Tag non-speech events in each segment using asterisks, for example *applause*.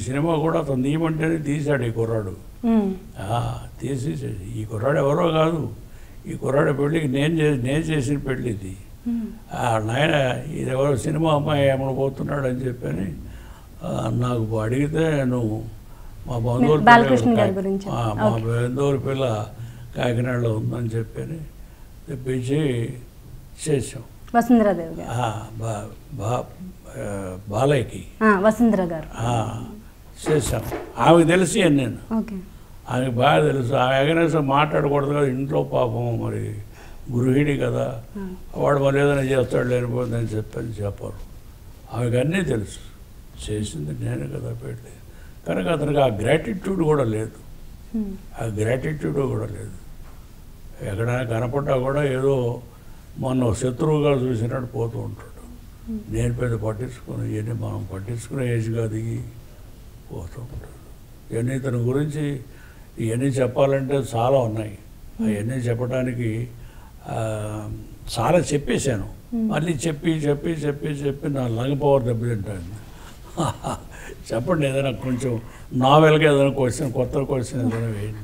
Cinema కూడా అతను తీయమంటేనే తీశాడు ఈ కుర్రాడు. తీసి ఈ కుర్రాడు ఎవరో కాదు. ఈ కుర్రాడు పెళ్ళికి నేను నేను చేసిన పెళ్ళి ఇది నాయన ఇది ఎవరో సినిమా అమ్మాయి ఏమైనా పోతున్నాడు అని చెప్పని నాకు అడిగితే నువ్వు మా బంధువుల మా బంధువుల పిల్ల కాకినాడలో ఉందని చెప్పని తెప్పించి చేసాం వసుంధరాదేవి గారు. బాలయ్యకి. వసుంధర గారు. చేసాం ఆమెకు తెలిసి నేను. ఆమెకు బాగా తెలుసు. ఆమె ఎగనేసం మాట్లాడకూడదు కదా ఇంట్లో పాపం మరి గృహిణి కదా. వాడు మరి ఏదైనా చేస్తాడు లేనిపోతుందని చెప్పని చెప్పరు. ఆమెకు అన్నీ తెలుసు. చేసింది నేను కదా పెళ్ళి. కనుక అతనికి ఆ గ్రాటిట్యూడ్ కూడా లేదు. ఆ గ్రాటిట్యూడ్ కూడా లేదు. ఎక్కడైనా కనపడ్డా కూడా ఏదో మొన్న శత్రువుగా చూసినట్టు పోతూ ఉంటాడు. నేను పెద్ద పట్టించుకుని ఇవన్నీ మనం పట్టించుకునే ఏజ్ కాదు ఇవి పోతూ ఉంటాడు. ఇవన్నీ ఇతని గురించి ఇవన్నీ చెప్పాలంటే చాలా ఉన్నాయి. అవన్నీ చెప్పడానికి చాలా చెప్పేశాను. మళ్ళీ చెప్పి చెప్పి చెప్పి చెప్పి నా లంగ్ పవర్ దెబ్బతింటాను *laughs* చెప్పండి ఏదైనా కొంచెం నావెల్గా ఏదైనా క్వశ్చన్ కొత్త క్వశ్చన్ ఏదైనా వేయండి.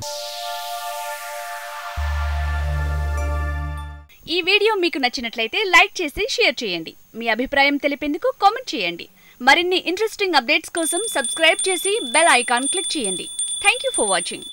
ఈ వీడియో మీకు నచ్చినట్లయితే లైక్ చేసి షేర్ చేయండి. మీ అభిప్రాయం తెలిపేందుకు కామెంట్ చేయండి. మరిన్ని ఇంట్రెస్టింగ్ అప్డేట్స్ కోసం సబ్స్క్రైబ్ చేసి బెల్ ఐకాన్ క్లిక్ చేయండి. Thank you for watching